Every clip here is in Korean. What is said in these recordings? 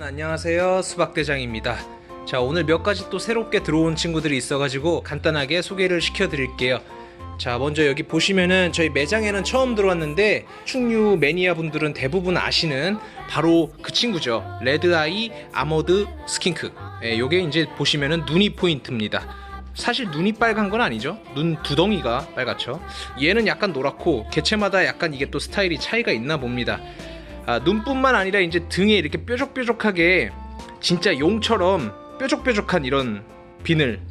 안녕하세요. 수박대장입니다. 자 오늘 몇 가지 또 새롭게 들어온 친구들이 있어가지고 간단하게 소개를 시켜드릴게요. 자 먼저 여기 보시면은 저희 매장에는 처음 들어왔는데 충류 매니아 분들은 대부분 아시는 바로 그 친구죠. 레드아이 아머드 스킨크. 예, 요게 이제 보시면은 눈이 포인트입니다. 사실 눈이 빨간 건 아니죠? 눈 두덩이가 빨갛죠? 얘는 약간 노랗고 개체마다 약간 이게 또 스타일이 차이가 있나 봅니다 아, 눈뿐만 아니라 이제 등에 이렇게 뾰족뾰족하게 진짜 용처럼 뾰족뾰족한 이런 비늘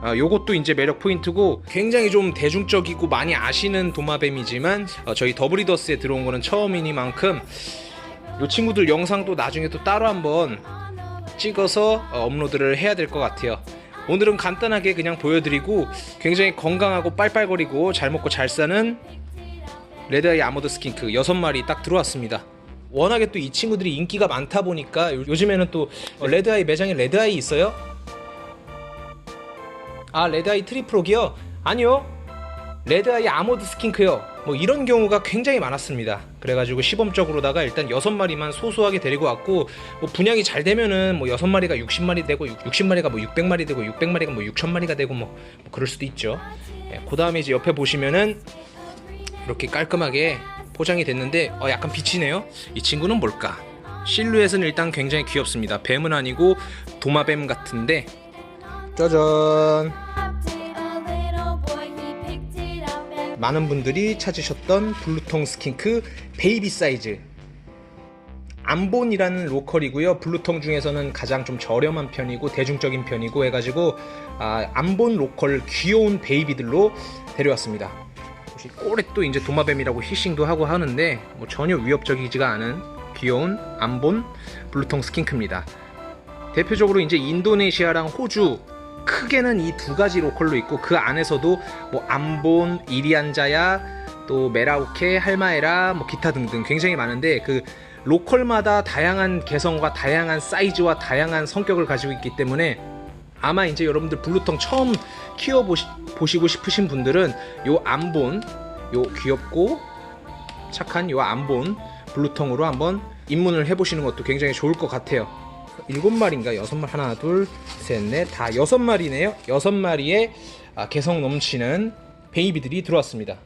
아, 요것도 이제 매력 포인트고 굉장히 좀 대중적이고 많이 아시는 도마뱀이지만 어, 저희 더브리더스에 들어온 거는 처음이니만큼 요 친구들 영상도 나중에 또 따로 한번 찍어서 어, 업로드를 해야 될 것 같아요. 오늘은 간단하게 그냥 보여드리고 굉장히 건강하고 빨빨거리고 잘 먹고 잘 사는 레드아이 아머드 스킨크 여섯 마리 딱 들어왔습니다. 워낙에 또 이 친구들이 인기가 많다 보니까 요- 요즘에는 또 어, 레드아이 매장에 레드아이 있어요? 아 레드아이 트리플록이요? 아니요 레드아이 아머드 스킨크요 뭐 이런 경우가 굉장히 많았습니다 그래가지고 시범적으로다가 일단 여섯 마리만 소소하게 데리고 왔고 뭐 분양이 잘 되면은 뭐 여섯 마리가 60마리 되고 60마리가 뭐 600마리 되고 600마리가 뭐 6천마리가 되고 뭐, 뭐 그럴 수도 있죠 예, 그 다음에 이제 옆에 보시면은 이렇게 깔끔하게 포장이 됐는데 어, 약간 비치네요. 이 친구는 뭘까? 실루엣은 일단 굉장히 귀엽습니다. 뱀은 아니고 도마뱀 같은데 짜잔 많은 분들이 찾으셨던 블루통 스킨크 베이비 사이즈 암본이라는 로컬이고요. 블루통 중에서는 가장 좀 저렴한 편이고 대중적인 편이고 해가지고 아, 암본 로컬 귀여운 베이비들로 데려왔습니다. 꼬레 또 이제 도마뱀이라고 히싱도 하고 하는데 뭐 전혀 위협적이지가 않은 귀여운 암본 블루통 스킨크입니다. 대표적으로 이제 인도네시아랑 호주 크게는 이 두 가지 로컬로 있고 그 안에서도 뭐 암본, 이리안자야, 또 메라오케, 할마에라, 뭐 기타 등등 굉장히 많은데 그 로컬마다 다양한 개성과 다양한 사이즈와 다양한 성격을 가지고 있기 때문에 아마 이제 여러분들 블루통 처음 키워 보시고 싶으신 분들은 요 암본, 요 귀엽고 착한 요 암본 블루통으로 한번 입문을 해보시는 것도 굉장히 좋을 것 같아요. 일곱 마리인가 여섯 마리 하나 둘 셋 넷 다 여섯 마리네요. 여섯 마리의 아, 개성 넘치는 베이비들이 들어왔습니다.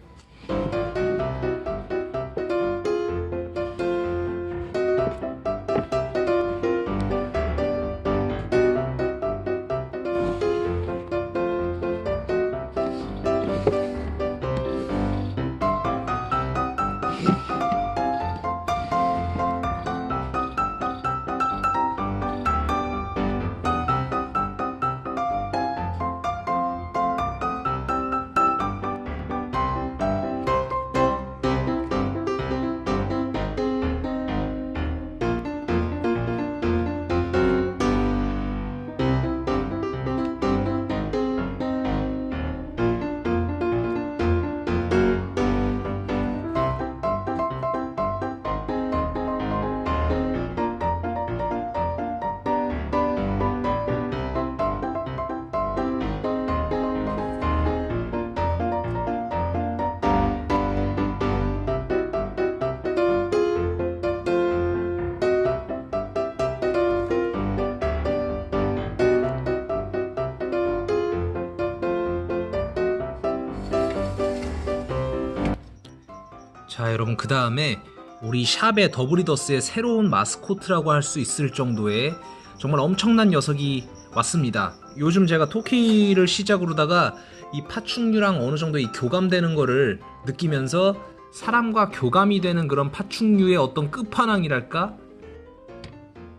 자 여러분 그 다음에 우리 샵의 더브리더스의 새로운 마스코트라고 할 수 있을 정도의 정말 엄청난 녀석이 왔습니다. 요즘 제가 토끼를 시작으로다가 이 파충류랑 어느 정도 이 교감되는 거를 느끼면서 사람과 교감이 되는 그런 파충류의 어떤 끝판왕이랄까?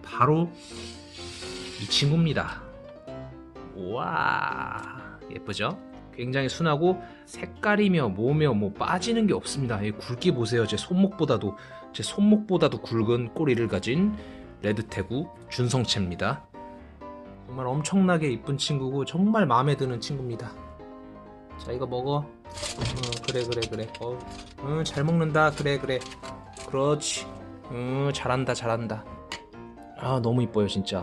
바로 이 친구입니다. 와 예쁘죠? 굉장히 순하고 색깔이며 뭐며 뭐 빠지는 게 없습니다. 이 굵기 보세요. 제 손목보다도 제 손목보다도 굵은 꼬리를 가진 레드태구 준성체입니다. 정말 엄청나게 이쁜 친구고 정말 마음에 드는 친구입니다. 자 이거 먹어. 어, 그래 그래 그래. 어, 응, 잘 먹는다. 그래 그래. 그렇지. 응, 잘한다 잘한다. 아 너무 이뻐요 진짜.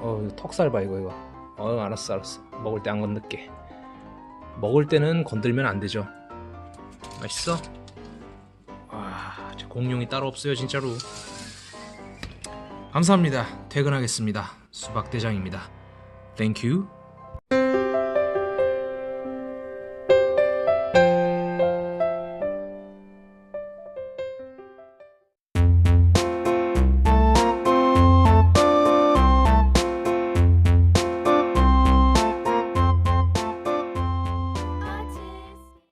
어 턱살 봐 이거 이거. 어 알았어 알았어. 먹을 때 안 건들게. 먹을 때는 건들면 안 되죠. 맛있어? 아, 제 공룡이 따로 없어요, 진짜로. 감사합니다. 퇴근하겠습니다. 수박대장입니다. Thank you.